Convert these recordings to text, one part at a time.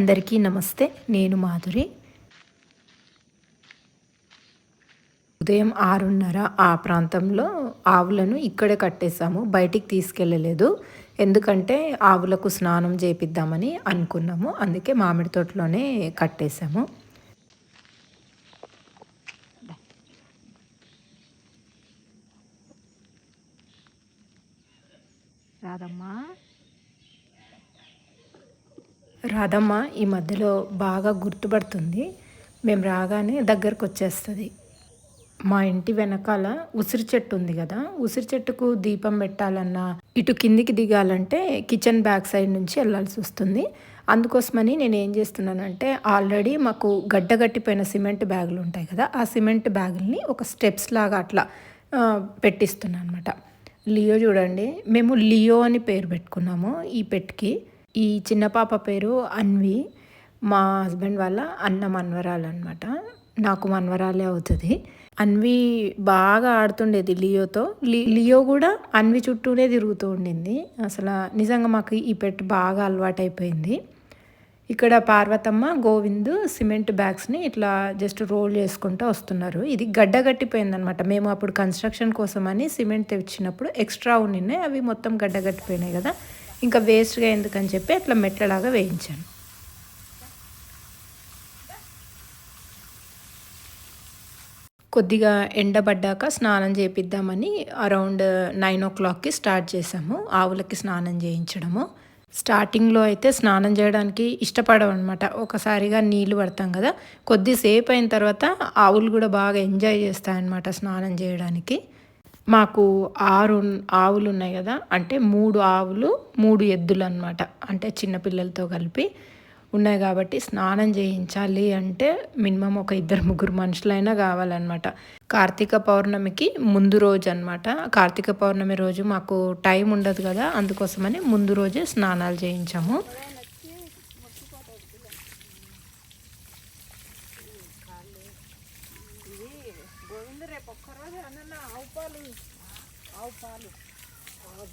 అందరికీ నమస్తే నేను మాధురి. ఉదయం ఆరున్నర ఆ ప్రాంతంలో ఆవులను ఇక్కడే కట్టేసాము బయటికి తీసుకెళ్ళలేదు. ఎందుకంటే ఆవులకు స్నానం చేపిద్దామని అనుకున్నాము అందుకే మామిడి తోటలోనే కట్టేశాము. రాదమ్మా. రాధమ్మ ఈ మధ్యలో బాగా గుర్తుపడుతుంది. మేము రాగానే దగ్గరకు వచ్చేస్తుంది మా ఇంటి వెనకాల ఉసిరి చెట్టు ఉంది కదా ఉసిరి చెట్టుకు దీపం పెట్టాలన్నా ఇటు కిందికి దిగాలంటే కిచెన్ బ్యాక్ సైడ్ నుంచి వెళ్ళాల్సి వస్తుంది. అందుకోసమని నేను ఏం చేస్తున్నానంటే ఆల్రెడీ మాకు గడ్డగట్టిపోయిన సిమెంట్ బ్యాగులు ఉంటాయి కదా ఆ సిమెంట్ బ్యాగుల్ని ఒక స్టెప్స్ లాగా అట్లా పెట్టిస్తున్నాను అనమాట లియో చూడండి మేము లియో అని పేరు పెట్టుకున్నాము ఈ పెట్టుకి. ఈ చిన్న పాప పేరు అన్వి. మా హస్బెండ్ వాళ్ళ అన్న మన్వరాలు అనమాట నాకు మన్వరాలే అవుతుంది. అన్వి బాగా ఆడుతుండేది లియోతో. లియో కూడా అన్వి చుట్టూనే తిరుగుతూ ఉండింది. అసలు నిజంగా మాకు ఈ పెట్ బాగా అలవాటైపోయింది. ఇక్కడ పార్వతమ్మ గోవింద్ సిమెంట్ బ్యాగ్స్ని ఇట్లా జస్ట్ రోల్ చేసుకుంటూ వస్తున్నారు. ఇది గడ్డ కట్టిపోయిందనమాట మేము అప్పుడు కన్స్ట్రక్షన్ కోసమని సిమెంట్ తెచ్చినప్పుడు ఎక్స్ట్రా ఉండినాయి అవి మొత్తం గడ్డ కట్టిపోయినాయి కదా. ఇంకా వేస్ట్గా ఎందుకని చెప్పి అట్లా మెట్లలాగా వేయించాను. కొద్దిగా ఎండబడ్డాక స్నానం చేపిద్దామని అరౌండ్ నైన్ ఓ క్లాక్కి స్టార్ట్ చేసాము ఆవులకి స్నానం చేయించడము. స్టార్టింగ్లో అయితే స్నానం చేయడానికి ఇష్టపడవు అనమాట ఒకసారిగా నీళ్ళు పడతాం కదా. కొద్దిసేపు అయిన తర్వాత ఆవులు కూడా బాగా ఎంజాయ్ చేస్తాయన్నమాట స్నానం చేయడానికి. మాకు ఆరు ఆవులు ఉన్నాయి కదా అంటే మూడు ఆవులు మూడు ఎద్దులు అనమాట అంటే చిన్నపిల్లలతో కలిపి ఉన్నాయి కాబట్టి స్నానం చేయించాలి అంటే మినిమం ఒక ఇద్దరు ముగ్గురు మనుషులైనా కావాలన్నమాట. కార్తీక పౌర్ణమికి ముందు రోజు అనమాట కార్తీక పౌర్ణమి రోజు మాకు టైం ఉండదు కదా అందుకోసమని ముందు రోజే స్నానాలు చేయించాము గోవింద రేపు ఒక్కరోజు అన్న ఆవు పాలు ఆవు పాలు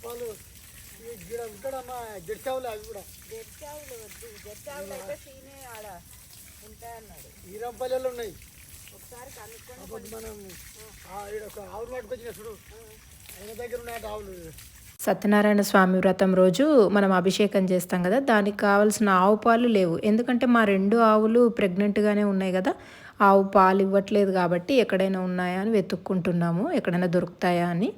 పాలు గిడ ఉంటాడమ్మా అవి కూడా గెచ్చావులు వద్దు అయితే సీనే ఆడ ఉంటాయన్నాడు ఈరంపల్లెలు ఉన్నాయి ఒకసారి కనుక్కొని మనం ఆ ఒక ఆవులు పట్టుకొచ్చిన చూడు ఆయన దగ్గర ఉన్నాయి ఆవులు సత్యనారాయణ స్వామి వ్రతం రోజు మనం అభిషేకం చేస్తాం కదా దానికి కావాల్సిన ఆవు పాలు లేవు. ఎందుకంటే మా రెండు ఆవులు ప్రెగ్నెంట్గానే ఉన్నాయి కదా ఆవు పాలు ఇవ్వట్లేదు కాబట్టి ఎక్కడైనా ఉన్నాయా అని వెతుక్కుంటున్నాము ఎక్కడైనా దొరుకుతాయా అని.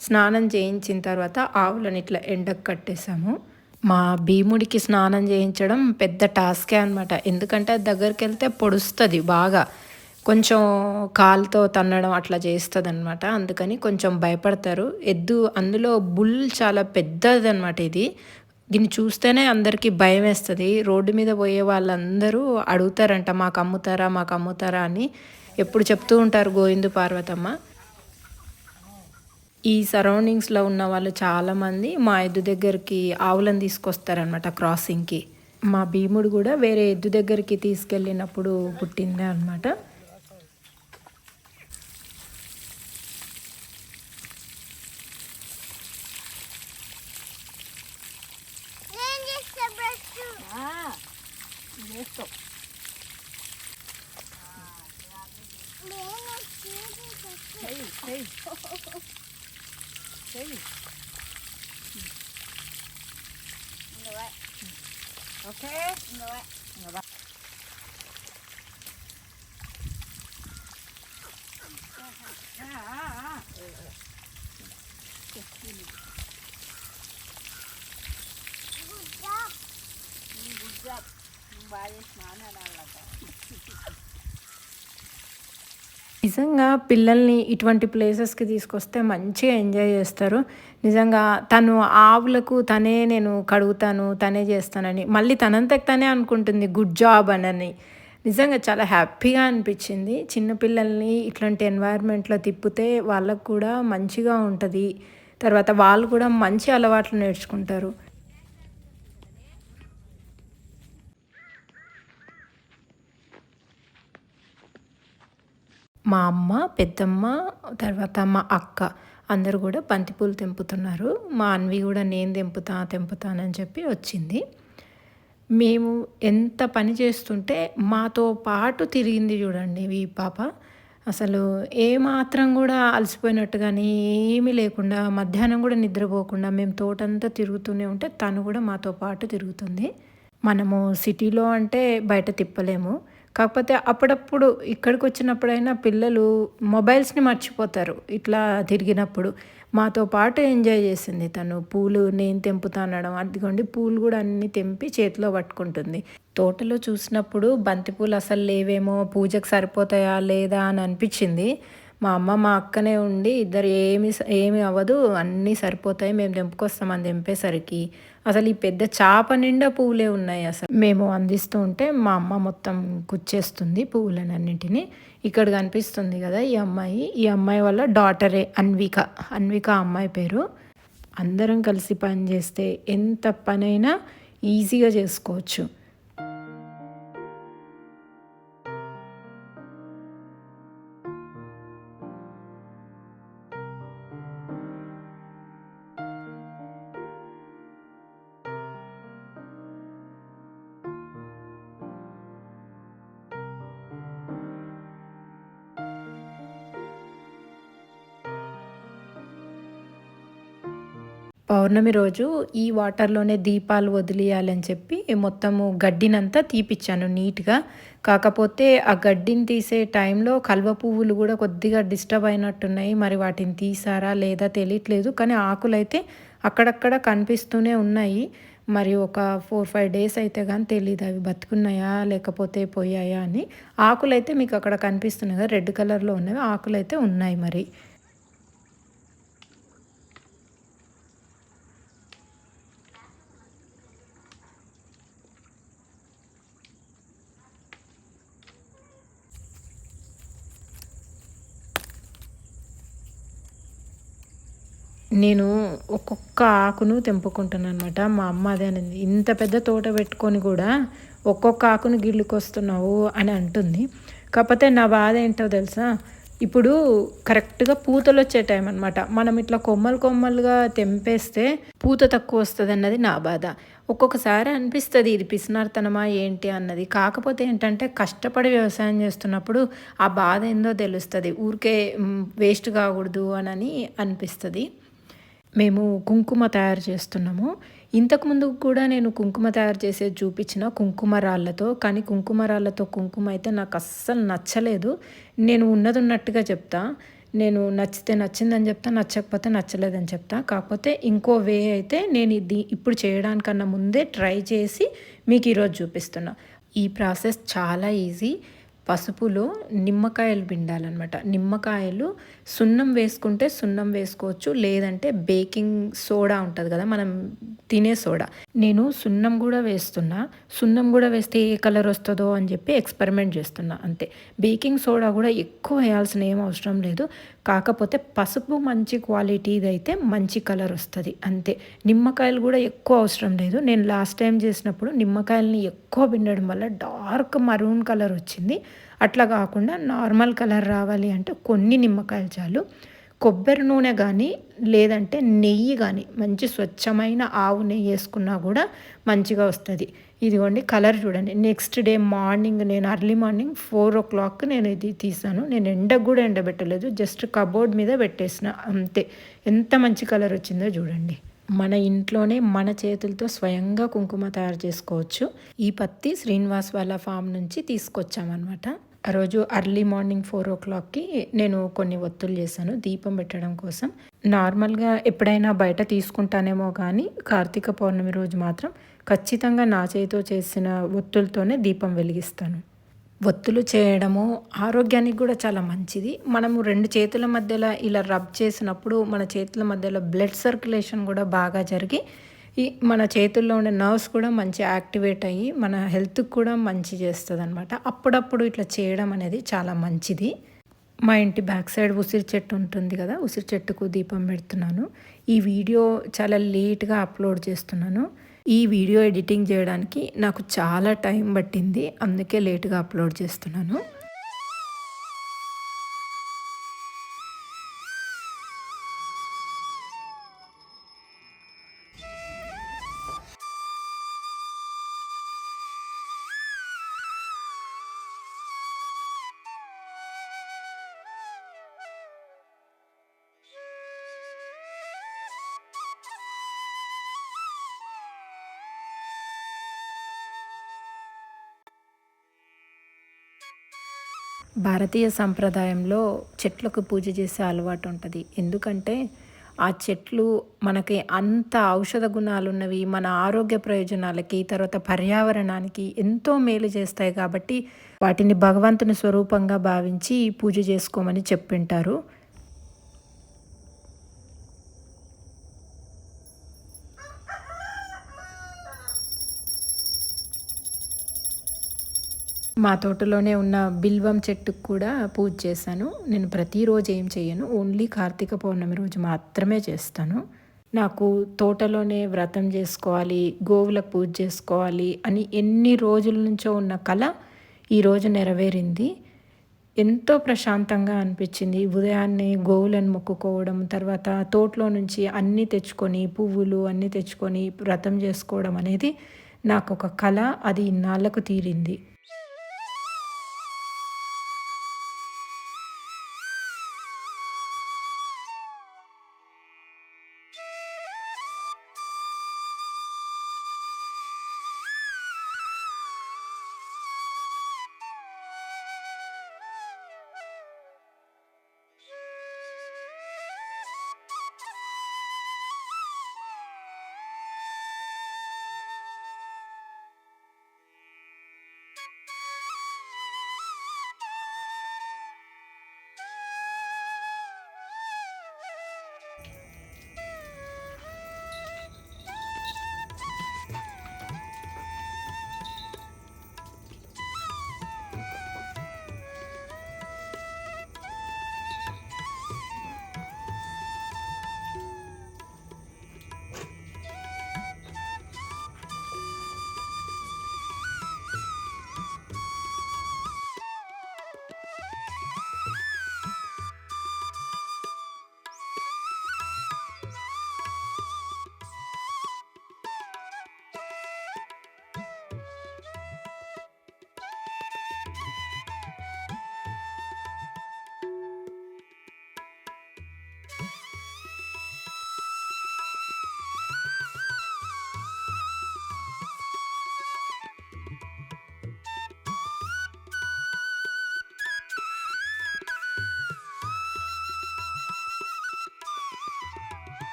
స్నానం చేయించిన తర్వాత ఆవులను ఇట్లా ఎండకు కట్టేసాము మా భీముడికి స్నానం చేయించడం పెద్ద టాస్కే అనమాట ఎందుకంటే అది దగ్గరికి వెళ్తే పొడుస్తుంది బాగా. కొంచెం కాలుతో తన్నడం అట్లా చేస్తుంది అనమాట అందుకని కొంచెం భయపడతారు. ఎద్దు అందులో బుల్ చాలా పెద్దది అనమాట ఇది. దీన్ని చూస్తేనే అందరికీ భయం వేస్తుంది. రోడ్డు మీద పోయే వాళ్ళందరూ అడుగుతారంట మాకు అమ్ముతారా మాకు అమ్ముతారా అని. ఎప్పుడు చెప్తూ ఉంటారు గోవిందు పార్వతమ్మ. ఈ సరౌండింగ్స్లో ఉన్న వాళ్ళు చాలామంది మా ఎద్దు దగ్గరికి ఆవులను తీసుకొస్తారనమాట క్రాసింగ్కి మా భీముడు కూడా వేరే ఎద్దు దగ్గరికి తీసుకెళ్ళినప్పుడు పుట్టిందే అనమాట వేస్తావు చెయ్యి చెయ్యి చెయ్యి ఓకే ఇంకా గుడ్ జాబ్ బాగా చేసిన అనాలట నిజంగా పిల్లల్ని ఇటువంటి ప్లేసెస్కి తీసుకొస్తే మంచిగా ఎంజాయ్ చేస్తారు. నిజంగా తను ఆవులకు తనే నేను కడుగుతాను తనే చేస్తానని మళ్ళీ తనంతకు తనే అనుకుంటుంది గుడ్ జాబ్ అనని. నిజంగా చాలా హ్యాపీగా అనిపించింది. చిన్నపిల్లల్ని ఇట్లాంటి ఎన్వైర్న్మెంట్లో తిప్పితే వాళ్ళకు కూడా మంచిగా ఉంటుంది. తర్వాత వాళ్ళు కూడా మంచి అలవాట్లు నేర్చుకుంటారు. మా అమ్మ పెద్దమ్మ తర్వాత మా అక్క అందరూ కూడా బంతిపూలు తెంపుతున్నారు. మా అన్వి కూడా నేను తెంపుతా తెంపుతానని చెప్పి వచ్చింది. మేము ఎంత పని చేస్తుంటే మాతో పాటు తిరిగింది చూడండి ఈ పాప. అసలు ఏమాత్రం కూడా అలసిపోయినట్టు కానీ ఏమీ లేకుండా మధ్యాహ్నం కూడా నిద్రపోకుండా మేము తోటంతా తిరుగుతూనే ఉంటే తను కూడా మాతో పాటు తిరుగుతుంది. మనము సిటీలో అంటే బయట తిప్పలేము. కాకపోతే అప్పుడప్పుడు ఇక్కడికి వచ్చినప్పుడైనా పిల్లలు మొబైల్స్ని మర్చిపోతారు. ఇట్లా తిరిగినప్పుడు మాతో పాటు ఎంజాయ్ చేసింది తను. పూలు నేను తెంపుతా అనడం అదిగోండి పూలు కూడా అన్ని తెంపి చేతిలో పట్టుకుంటుంది. తోటలో చూసినప్పుడు బంతిపూలు అసలు లేవేమో పూజకు సరిపోతాయా లేదా అని అనిపించింది. మా అమ్మ మా అక్కనే ఉండి ఇద్దరు ఏమి ఏమి అవ్వదు అన్నీ సరిపోతాయి మేము తెంపుకొస్తాం అని తెంపేసరికి అసలు ఈ పెద్ద చాప నిండా పువ్వులే ఉన్నాయి అసలు. మేము అందిస్తూ ఉంటే మా అమ్మ మొత్తం కుచ్చేస్తుంది పువ్వులనన్నింటినీ ఇక్కడ కనిపిస్తుంది కదా ఈ అమ్మాయి. ఈ అమ్మాయి వల్ల డాటరే అన్విక. అన్విక అమ్మాయి పేరు. అందరం కలిసి పని చేస్తే ఎంత పనైనా ఈజీగా చేసుకోవచ్చు. పౌర్ణమి రోజు ఈ వాటర్లోనే దీపాలు వదిలేయాలని చెప్పి మొత్తము గడ్డినంతా తీపిచ్చాను నీట్గా. కాకపోతే ఆ గడ్డిని తీసే టైంలో కల్వ పువ్వులు కూడా కొద్దిగా డిస్టర్బ్ అయినట్టున్నాయి. మరి వాటిని తీసారా లేదా తెలియట్లేదు. కానీ ఆకులైతే అక్కడక్కడ కనిపిస్తూనే ఉన్నాయి. మరి ఒక ఫోర్ ఫైవ్ డేస్ అయితే కానీ తెలియదు అవి బతుకున్నాయా లేకపోతే పోయాయా అని. ఆకులైతే మీకు అక్కడ కనిపిస్తున్నాయి కదా రెడ్ కలర్లో ఉన్నవి. ఆకులైతే ఉన్నాయి మరి. నేను ఒక్కొక్క ఆకును తెంపుకుంటాను అనమాట మా అమ్మ అదే అనేది. ఇంత పెద్ద తోట పెట్టుకొని కూడా ఒక్కొక్క ఆకును గిళ్ళుకొస్తున్నావు అని అంటుంది. కాకపోతే నా బాధ ఏంటో తెలుసా? ఇప్పుడు కరెక్ట్గా పూతలు వచ్చే టైం అనమాట మనం ఇట్లా కొమ్మలు కొమ్మలుగా తెంపేస్తే పూత తక్కువ వస్తుంది అన్నది నా బాధ. ఒక్కొక్కసారి అనిపిస్తుంది ఇది పిసినార్తనమా ఏంటి అన్నది. కాకపోతే ఏంటంటే కష్టపడి వ్యవసాయం చేస్తున్నప్పుడు ఆ బాధ ఏందో తెలుస్తుంది. ఊరికే వేస్ట్ కాకూడదు అని అనిపిస్తుంది. మేము కుంకుమ తయారు చేస్తున్నాము. ఇంతకుముందు కూడా నేను కుంకుమ తయారు చేసేది చూపించిన కుంకుమ రాళ్ళతో కానీ కుంకుమ రాళ్ళతో కుంకుమ అయితే నాకు అస్సలు నచ్చలేదు. నేను ఉన్నది ఉన్నట్టుగా చెప్తా. నేను నచ్చితే నచ్చిందని చెప్తా నచ్చకపోతే నచ్చలేదని చెప్తా. కాకపోతే ఇంకో వే అయితే నేను ఇది ఇప్పుడు చేయడానికన్నా ముందే ట్రై చేసి మీకు ఈరోజు చూపిస్తున్నా. ఈ ప్రాసెస్ చాలా ఈజీ. పసుపులో నిమ్మకాయలు పిండాలన్నమాట. నిమ్మకాయలు సున్నం వేసుకుంటే సున్నం వేసుకోవచ్చు లేదంటే బేకింగ్ సోడా ఉంటుంది కదా మనం తినే సోడా. నేను సున్నం కూడా వేస్తున్నా. సున్నం కూడా వేస్తే ఏ కలర్ వస్తుందో అని చెప్పి ఎక్స్పెరిమెంట్ చేస్తున్నా అంతే. బేకింగ్ సోడా కూడా ఎక్కువ వేయాల్సిన ఏం అవసరం లేదు. కాకపోతే పసుపు మంచి క్వాలిటీది అయితే మంచి కలర్ వస్తుంది అంతే. నిమ్మకాయలు కూడా ఎక్కువ అవసరం లేదు. నేను లాస్ట్ టైం చేసినప్పుడు నిమ్మకాయలని ఎక్కువ పిండడం వల్ల డార్క్ మరూన్ కలర్ వచ్చింది. అట్లా కాకుండా నార్మల్ కలర్ రావాలి అంటే కొన్ని నిమ్మకాయలు చాలు. కొబ్బరి నూనె కానీ లేదంటే నెయ్యి కానీ మంచి స్వచ్ఛమైన ఆవు నెయ్యి వేసుకున్నా కూడా మంచిగా వస్తుంది. ఇదిగోండి కలర్ చూడండి. నెక్స్ట్ డే మార్నింగ్ నేను early morning four o'clock నేను ఇది తీసాను. నేను ఎండకు కూడా ఎండబెట్టలేదు. జస్ట్ కబోర్డ్ మీద పెట్టేసిన అంతే. ఎంత మంచి కలర్ వచ్చిందో చూడండి. మన ఇంట్లోనే మన చేతులతో స్వయంగా కుంకుమ తయారు చేసుకోవచ్చు. ఈ పత్తి శ్రీనివాస్ వాళ్ళ ఫామ్ నుంచి తీసుకొచ్చామన్నమాట. ఆ రోజు అర్లీ మార్నింగ్ ఫోర్ ఓ క్లాక్కి నేను కొన్ని ఒత్తులు చేశాను దీపం పెట్టడం కోసం. నార్మల్గా ఎప్పుడైనా బయట తీసుకుంటానేమో కానీ కార్తీక పౌర్ణమి రోజు మాత్రం ఖచ్చితంగా నా చేతితో చేసిన ఒత్తులతోనే దీపం వెలిగిస్తాను. ఒత్తులు చేయడము ఆరోగ్యానికి కూడా చాలా మంచిది. మనము రెండు చేతుల మధ్యలో ఇలా రబ్ చేసినప్పుడు మన చేతుల మధ్యలో బ్లడ్ సర్క్యులేషన్ కూడా బాగా జరిగి ఈ మన చేతుల్లో ఉండే నర్వ్స్ కూడా మంచి యాక్టివేట్ అయ్యి మన హెల్త్కి కూడా మంచి చేస్తుంది అనమాట అప్పుడప్పుడు ఇట్లా చేయడం అనేది చాలా మంచిది. మా ఇంటి బ్యాక్ సైడ్ ఉసిరి చెట్టు ఉంటుంది కదా ఉసిరి చెట్టుకు దీపం పెడుతున్నాను. ఈ వీడియో చాలా లేట్గా అప్లోడ్ చేస్తున్నాను. ఈ వీడియో ఎడిటింగ్ చేయడానికి నాకు చాలా టైం పట్టింది అందుకే లేటుగా అప్లోడ్ చేస్తున్నాను. భారతీయ సంప్రదాయంలో చెట్లకు పూజ చేసే అలవాటు ఉంటుంది. ఎందుకంటే ఆ చెట్లు మనకి అంత ఔషధ గుణాలు ఉన్నవి మన ఆరోగ్య ప్రయోజనాలకి తర్వాత పర్యావరణానికి ఎంతో మేలు చేస్తాయి కాబట్టి వాటిని భగవంతుని స్వరూపంగా భావించి పూజ చేసుకోమని చెప్పింటారు. మా తోటలోనే ఉన్న బిల్వం చెట్టుకు కూడా పూజ చేశాను. నేను ప్రతిరోజు ఏం చేయను ఓన్లీ కార్తీక పౌర్ణమి రోజు మాత్రమే చేస్తాను. నాకు తోటలోనే వ్రతం చేసుకోవాలి గోవులకు పూజ చేసుకోవాలి అని ఎన్ని రోజుల నుంచో ఉన్న కళ ఈరోజు నెరవేరింది. ఎంతో ప్రశాంతంగా అనిపించింది. ఉదయాన్నే గోవులను మొక్కుకోవడం తర్వాత తోటలో నుంచి అన్నీ తెచ్చుకొని పువ్వులు అన్నీ తెచ్చుకొని వ్రతం చేసుకోవడం అనేది నాకు ఒక కళ అది ఇన్నాళ్ళకు తీరింది.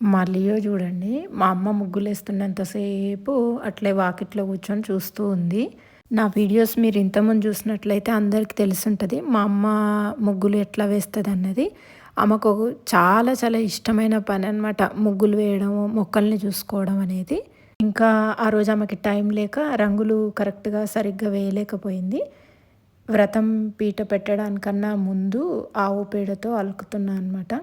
మళ్ళీయో చూడండి. మా అమ్మ ముగ్గులు వేస్తున్నంతసేపు అట్లే వాకిట్లో కూర్చొని చూస్తూ ఉంది. నా వీడియోస్ మీరు ఇంతకుముందు చూసినట్లయితే అందరికీ తెలిసి మా అమ్మ ముగ్గులు ఎట్లా వేస్తుంది అన్నది ఆమెకు చాలా చాలా ఇష్టమైన పని అనమాట ముగ్గులు వేయడం మొక్కల్ని చూసుకోవడం అనేది. ఇంకా ఆ రోజు ఆమెకి టైం లేక రంగులు కరెక్ట్గా సరిగ్గా వేయలేకపోయింది. వ్రతం పీట పెట్టడానికన్నా ముందు ఆవు పేడతో అలుకుతున్నా అనమాట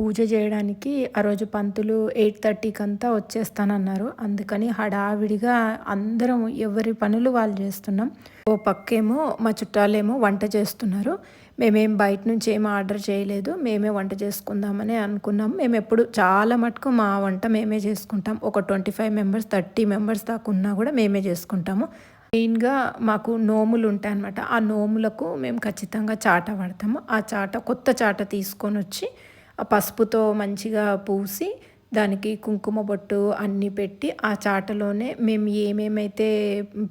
పూజ చేయడానికి ఆ రోజు పంతులు ఎయిట్ థర్టీకి అంతా వచ్చేస్తానన్నారు. అందుకని హడావిడిగా అందరం ఎవరి పనులు వాళ్ళు చేస్తున్నాం. ఓ పక్కేమో మా చుట్టాలేమో వంట చేస్తున్నారు. మేమేం బయట నుంచి ఏం ఆర్డర్ చేయలేదు. మేమే వంట చేసుకుందామని అనుకున్నాం. మేము ఎప్పుడు చాలా మటుకు మా వంట మేమే చేసుకుంటాం. ఒక twenty five members thirty members దాకా ఉన్నా కూడా మేమే చేసుకుంటాము. మెయిన్గా మాకు నోములు ఉంటాయి అన్నమాట. ఆ నోములకు మేము ఖచ్చితంగా చాట పడతాము ఆ చాట కొత్త చాట తీసుకొని వచ్చి పసుపుతో మంచిగా పూసి దానికి కుంకుమ బొట్టు అన్నీ పెట్టి ఆ చాటలోనే మేము ఏమేమైతే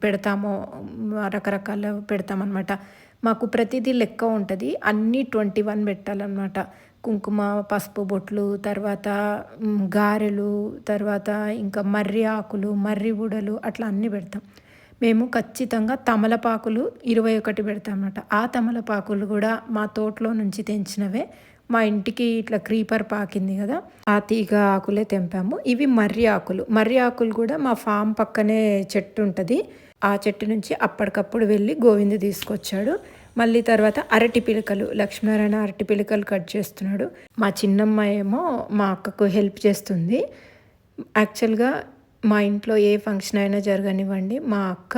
పెడతామో రకరకాల పెడతామన్నమాట. మాకు ప్రతిదీ లెక్క ఉంటుంది. అన్నీ ట్వంటీ వన్ పెట్టాలన్నమాట. కుంకుమ పసుపు బొట్లు తర్వాత గారెలు తర్వాత ఇంకా మర్రి ఆకులు మర్రి బుడలు అట్లా అన్నీ పెడతాం. మేము ఖచ్చితంగా తమలపాకులు ఇరవై ఒకటి పెడతామన్నమాట. ఆ తమలపాకులు కూడా మా తోటలో నుంచి తెంచినవే. మా ఇంటికి ఇట్లా క్రీపర్ పాకింది కదా ఆ తీగ ఆకులే తెంపాము. ఇవి మర్రి ఆకులు. మర్రి ఆకులు కూడా మా ఫామ్ పక్కనే చెట్టు ఉంటుంది. ఆ చెట్టు నుంచి అప్పటికప్పుడు వెళ్ళి గోవింద తీసుకొచ్చాడు. మళ్ళీ తర్వాత అరటి పిలకలు లక్ష్మీనారాయణ అరటి పిలకలు కట్ చేస్తున్నాడు. మా చిన్నమ్మ ఏమో మా అక్కకు హెల్ప్ చేస్తుంది. యాక్చువల్గా మా ఇంట్లో ఏ ఫంక్షన్ అయినా జరగనివ్వండి. మా అక్క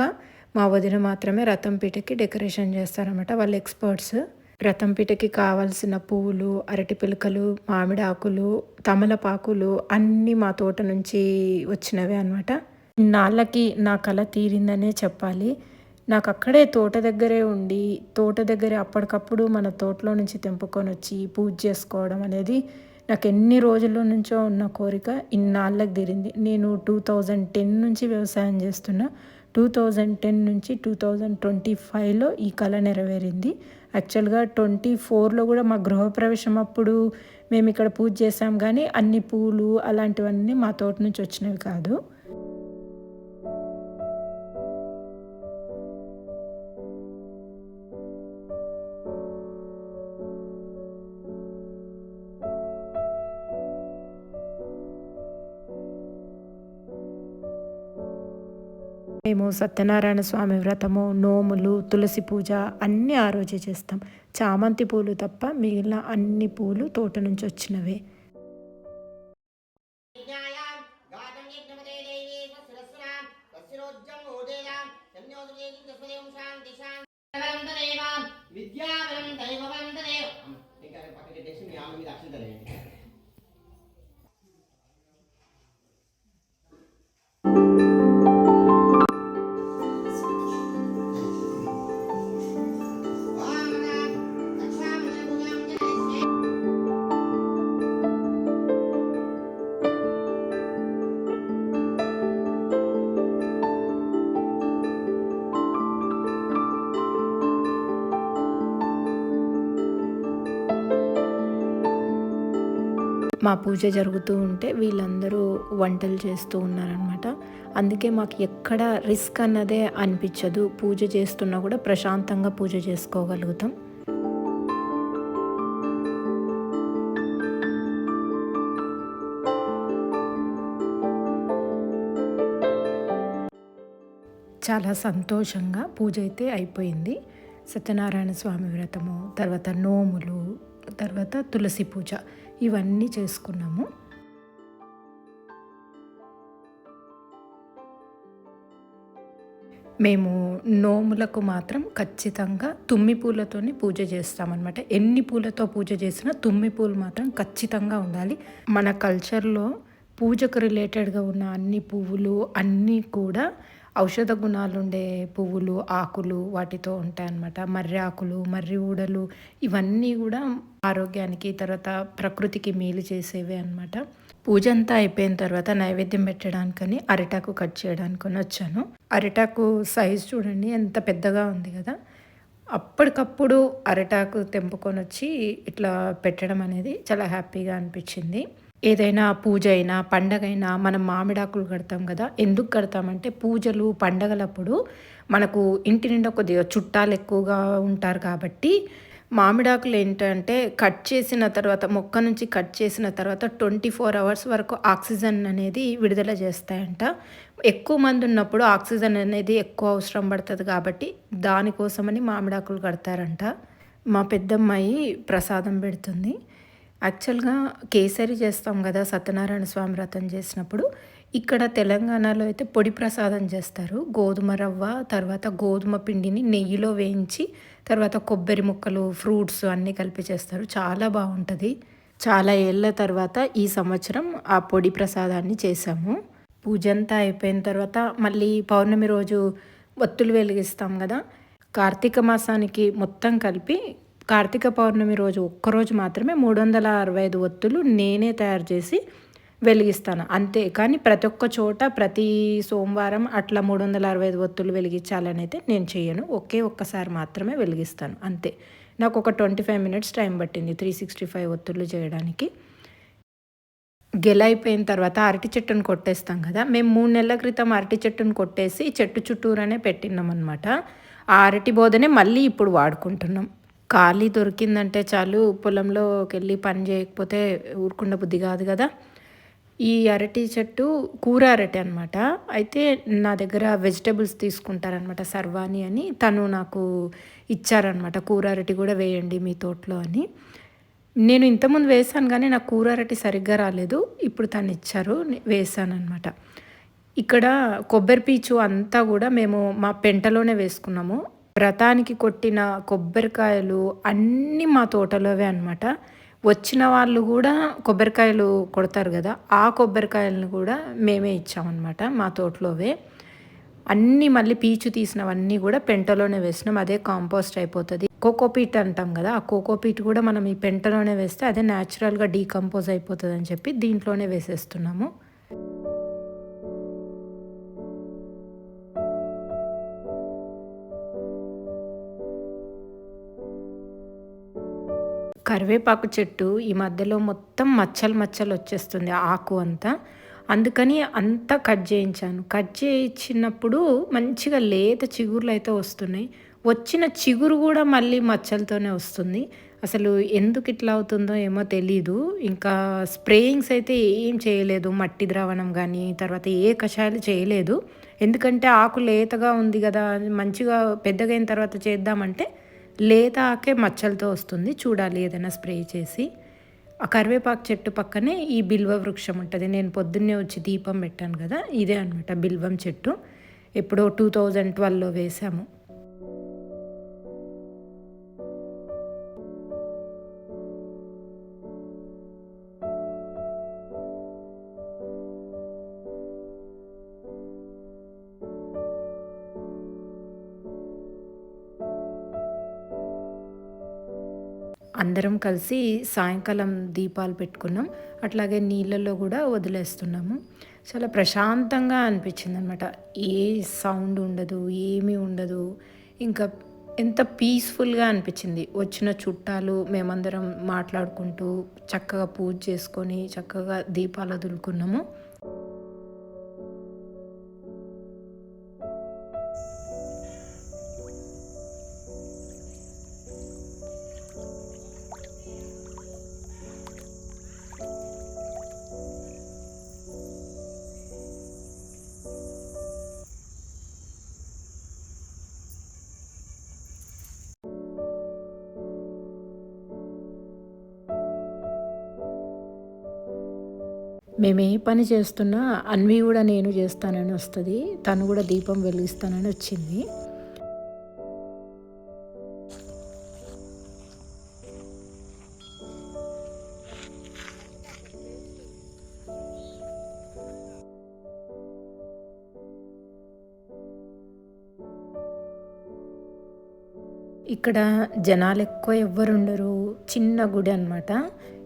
మా వదిన మాత్రమే రథం పీటకి డెకరేషన్ చేస్తారన్నమాట వాళ్ళు ఎక్స్పర్ట్స్. రథం పీటకి కావాల్సిన పువ్వులు అరటి పిలకలు మామిడి ఆకులు తమలపాకులు అన్నీ మా తోట నుంచి వచ్చినవే అనమాట నాళ్ళకి నా కళ తీరిందనే చెప్పాలి. నాకు అక్కడే తోట దగ్గరే ఉండి తోట దగ్గరే అప్పటికప్పుడు మన తోటలో నుంచి తెంపుకొని వచ్చి పూజ చేసుకోవడం అనేది నాకు ఎన్ని రోజుల నుంచో ఉన్న కోరిక ఇన్నాళ్ళకి తీరింది. నేను టూ థౌజండ్ టెన్ నుంచి వ్యవసాయం చేస్తున్నా. టూ థౌజండ్ టెన్ నుంచి టూ థౌజండ్ ట్వంటీ ఫైవ్లో ఈ కళ నెరవేరింది. యాక్చువల్గా ట్వంటీ ఫోర్లో కూడా మా గృహప్రవేశం అప్పుడు మేము ఇక్కడ పూజ చేసాం కానీ అన్ని పూలు అలాంటివన్నీ మా తోట నుంచి వచ్చినవి కాదు. మేము సత్యనారాయణ స్వామి వ్రతము నోములు తులసి పూజ అన్నీ ఆ రోజే చేస్తాం. చామంతి పూలు తప్ప మిగిలిన అన్ని పూలు తోట నుంచి వచ్చినవే. మా పూజ జరుగుతూ ఉంటే వీళ్ళందరూ వంటలు చేస్తూ ఉన్నారనమాట అందుకే మాకు ఎక్కడ రిస్క్ అన్నదే అనిపించదు. పూజ చేస్తున్నా కూడా ప్రశాంతంగా పూజ చేసుకోగలుగుతాం. చాలా సంతోషంగా పూజ అయితే అయిపోయింది. సత్యనారాయణ స్వామి వ్రతము తర్వాత నోములు తర్వాత తులసి పూజ. ఇవన్నీ చేసుకున్నాము. మేము నోములకు మాత్రం ఖచ్చితంగా తుమ్మి పూలతోనే పూజ చేస్తామన్నమాట. ఎన్ని పూలతో పూజ చేసినా తుమ్మి పూలు మాత్రం ఖచ్చితంగా ఉండాలి. మన కల్చర్లో పూజకు రిలేటెడ్గా ఉన్న అన్ని పువ్వులు అన్నీ కూడా ఔషధ గుణాలు ఉండే పువ్వులు ఆకులు వాటితో ఉంటాయన్నమాట. మర్రి ఆకులు మర్రి ఊడలు ఇవన్నీ కూడా ఆరోగ్యానికి తర్వాత ప్రకృతికి మేలు చేసేవే అన్నమాట. పూజ అంతా అయిపోయిన తర్వాత నైవేద్యం పెట్టడానికని అరిటాకు కట్ చేయడానికని వచ్చాను. అరిటాకు సైజ్ చూడండి ఎంత పెద్దగా ఉంది కదా. అప్పటికప్పుడు అరిటాకు తెంపుకొని వచ్చి ఇట్లా పెట్టడం అనేది చాలా హ్యాపీగా అనిపించింది. ఏదైనా పూజ అయినా పండగ అయినా మనం మామిడాకులు కడతాం కదా ఎందుకు కడతామంటే పూజలు పండగలప్పుడు మనకు ఇంటి నిండా కొద్దిగా చుట్టాలు ఎక్కువగా ఉంటారు కాబట్టి మామిడాకులు ఏంటంటే కట్ చేసిన తర్వాత మొక్క నుంచి కట్ చేసిన తర్వాత ట్వంటీ ఫోర్ అవర్స్ వరకు ఆక్సిజన్ అనేది విడుదల చేస్తాయంట. ఎక్కువ మంది ఉన్నప్పుడు ఆక్సిజన్ అనేది ఎక్కువ అవసరం పడుతుంది కాబట్టి దానికోసమని మామిడాకులు కడతారంట. మా పెద్దమ్మాయి ప్రసాదం పెడుతుంది. యాక్చువల్గా కేసరి చేస్తాం కదా సత్యనారాయణ స్వామి వ్రతం చేసినప్పుడు. ఇక్కడ తెలంగాణలో అయితే పొడి ప్రసాదం చేస్తారు. గోధుమ రవ్వ తర్వాత గోధుమ పిండిని నెయ్యిలో వేయించి తర్వాత కొబ్బరి ముక్కలు ఫ్రూట్స్ అన్నీ కలిపి చేస్తారు. చాలా బాగుంటుంది. చాలా ఏళ్ళ తర్వాత ఈ సంవత్సరం ఆ పొడి ప్రసాదాన్ని చేసాము పూజ అంతా అయిపోయిన తర్వాత మళ్ళీ పౌర్ణమి రోజు ఒత్తులు వెలిగిస్తాం కదా. కార్తీక మాసానికి మొత్తం కలిపి కార్తీక పౌర్ణమి రోజు ఒక్కరోజు మాత్రమే మూడు వందల అరవై ఐదు ఒత్తులు నేనే తయారు చేసి వెలిగిస్తాను. అంతే కానీ ప్రతి ఒక్క చోట ప్రతి సోమవారం అట్లా మూడు వందల అరవై ఐదు ఒత్తులు వెలిగించాలని అయితే నేను చేయను ఒకే ఒక్కసారి మాత్రమే వెలిగిస్తాను. అంతే. నాకు ఒక ట్వంటీ ఫైవ్ మినిట్స్ టైం పట్టింది త్రీ సిక్స్టీ ఫైవ్ ఒత్తులు చేయడానికి. గెల అయిపోయిన తర్వాత అరటి చెట్టును కొట్టేస్తాం కదా. మేము మూడు నెలల క్రితం అరటి చెట్టును కొట్టేసి చెట్టు చుట్టూరనే పెట్టినాం అనమాట ఆ అరటి బోధనే మళ్ళీ ఇప్పుడు వాడుకుంటున్నాం. ఖాళీ దొరికిందంటే చాలు పొలంలోకి వెళ్ళి పని చేయకపోతే ఊరుకుండా బుద్ధి కాదు కదా. ఈ అరటి చెట్టు కూర అరటి అనమాట అయితే నా దగ్గర వెజిటబుల్స్ తీసుకుంటారనమాట సర్వాణి అని. తను నాకు ఇచ్చారనమాట కూర అరటి కూడా వేయండి మీ తోటలో అని. నేను ఇంతకుముందు వేసాను కానీ నాకు కూర అరటి సరిగ్గా రాలేదు. ఇప్పుడు తను ఇచ్చారు వేసాను అనమాట ఇక్కడ కొబ్బరి పీచు అంతా కూడా మేము మా పెంటలోనే వేసుకున్నాము. వ్రతానికి కొట్టిన కొబ్బరికాయలు అన్నీ మా తోటలోవే అనమాట వచ్చిన వాళ్ళు కూడా కొబ్బరికాయలు కొడతారు కదా ఆ కొబ్బరికాయలను కూడా మేమే ఇచ్చామన్నమాట మా తోటలోవే. అన్నీ మళ్ళీ పీచు తీసినవన్నీ కూడా పెంటలోనే వేసినాం అదే కాంపోస్ట్ అయిపోతుంది. కోకోపీట్ అంటాం కదా ఆ కోకోపీట్ కూడా మనం ఈ పెంటలోనే వేస్తే అదే న్యాచురల్గా డీకంపోజ్ అయిపోతుంది అని చెప్పి దీంట్లోనే వేసేస్తున్నాము. కరివేపాకు చెట్టు ఈ మధ్యలో మొత్తం మచ్చలు మచ్చలు వచ్చేస్తుంది ఆకు అంతా. అందుకని అంతా కట్ చేయించాను. కట్ చేయించినప్పుడు మంచిగా లేత చిగుర్లు అయితే వస్తున్నాయి. వచ్చిన చిగురు కూడా మళ్ళీ మచ్చలతోనే వస్తుంది. అసలు ఎందుకు ఇట్లా అవుతుందో ఏమో తెలీదు. ఇంకా స్ప్రేయింగ్స్ అయితే ఏం చేయలేదు మట్టి ద్రావణం కానీ తర్వాత ఏ కషాయాలు చేయలేదు. ఎందుకంటే ఆకు లేతగా ఉంది కదా మంచిగా పెద్దగైన తర్వాత చేద్దామంటే లేదాకే మచ్చలతో వస్తుంది. చూడాలి ఏదైనా స్ప్రే చేసి. ఆ కరివేపాకు చెట్టు పక్కనే ఈ బిల్వ వృక్షం ఉంటుంది. నేను పొద్దున్నే వచ్చి దీపం పెట్టాను కదా ఇదే అనమాట బిల్వం చెట్టు. ఎప్పుడో టూ థౌజండ్ ట్వెల్వ్లో వేసాము. అందరం కలిసి సాయంకాలం దీపాలు పెట్టుకున్నాం. అట్లాగే నీళ్ళల్లో కూడా వదిలేస్తున్నాము. చాలా ప్రశాంతంగా అనిపించింది అనమాట ఏ సౌండ్ ఉండదు ఏమీ ఉండదు. ఇంకా ఎంత పీస్ఫుల్గా అనిపించింది. వచ్చిన చుట్టాలు మేమందరం మాట్లాడుకుంటూ చక్కగా పూజ చేసుకొని చక్కగా దీపాలు వదులుకున్నాము. మేము ఏ పని చేస్తున్నా అన్వి కూడా నేను చేస్తానని వస్తుంది. తను కూడా దీపం వెలిగిస్తానని వచ్చింది. ఇక్కడ జనాలు ఎక్కువ ఎవ్వరు ఉండరు చిన్న గుడి అనమాట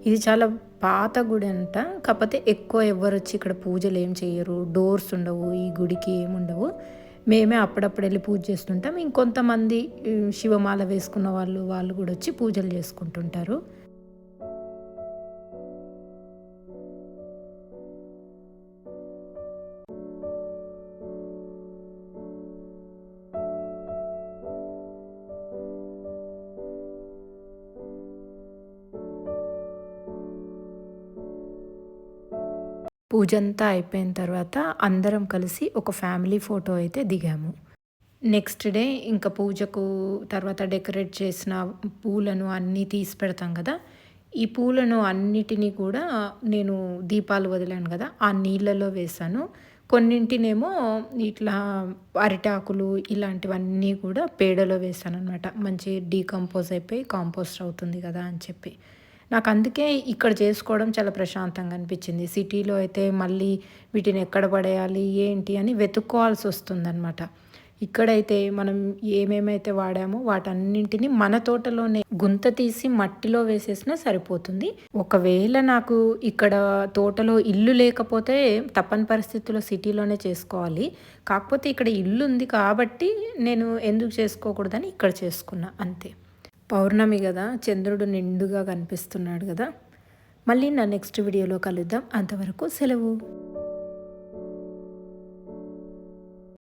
ఇది చాలా పాత గుడి అంట. కాకపోతే ఎక్కువ ఎవ్వరు వచ్చి ఇక్కడ పూజలు ఏం చేయరు డోర్స్ ఉండవు ఈ గుడికి ఏముండవు మేమే అప్పుడప్పుడు వెళ్ళి పూజ చేస్తుంటాం. ఇంకొంతమంది శివమాల వేసుకున్న వాళ్ళు వాళ్ళు కూడా వచ్చి పూజలు చేసుకుంటుంటారు. పూజ అంతా అయిపోయిన తర్వాత అందరం కలిసి ఒక ఫ్యామిలీ ఫోటో అయితే దిగాము. నెక్స్ట్ డే ఇంకా పూజకు తర్వాత డెకరేట్ చేసిన పూలను అన్నీ తీసి పెడతాం కదా. ఈ పూలను అన్నిటినీ కూడా నేను దీపాలు వదిలాను కదా. ఆ నీళ్ళలో వేశాను. కొన్నింటినేమో ఇట్లా అరిటాకులు ఇలాంటివన్నీ కూడా పేడలో వేశాను అనమాట మంచి డీకంపోజ్ అయిపోయి కాంపోస్ట్ అవుతుంది కదా అని చెప్పి. నాకు అందుకే ఇక్కడ చేసుకోవడం చాలా ప్రశాంతంగా అనిపించింది. సిటీలో అయితే మళ్ళీ వీటిని ఎక్కడ పడేయాలి ఏంటి అని వెతుక్కోవాల్సి వస్తుందన్నమాట. ఇక్కడైతే మనం ఏమేమైతే వాడామో వాటన్నింటిని మన తోటలోనే గుంత తీసి మట్టిలో వేసేసినా సరిపోతుంది. ఒకవేళ నాకు ఇక్కడ తోటలో ఇల్లు లేకపోతే తప్పని పరిస్థితుల్లో సిటీలోనే చేసుకోవాలి. కాకపోతే ఇక్కడ ఇల్లు ఉంది కాబట్టి నేను ఎందుకు చేసుకోకూడదని ఇక్కడ చేసుకున్నా అంతే. పౌర్ణమి కదా చంద్రుడు నిండుగా కనిపిస్తున్నాడు కదా. మళ్ళీ నా నెక్స్ట్ వీడియోలో కలుద్దాం. అంతవరకు సెలవు.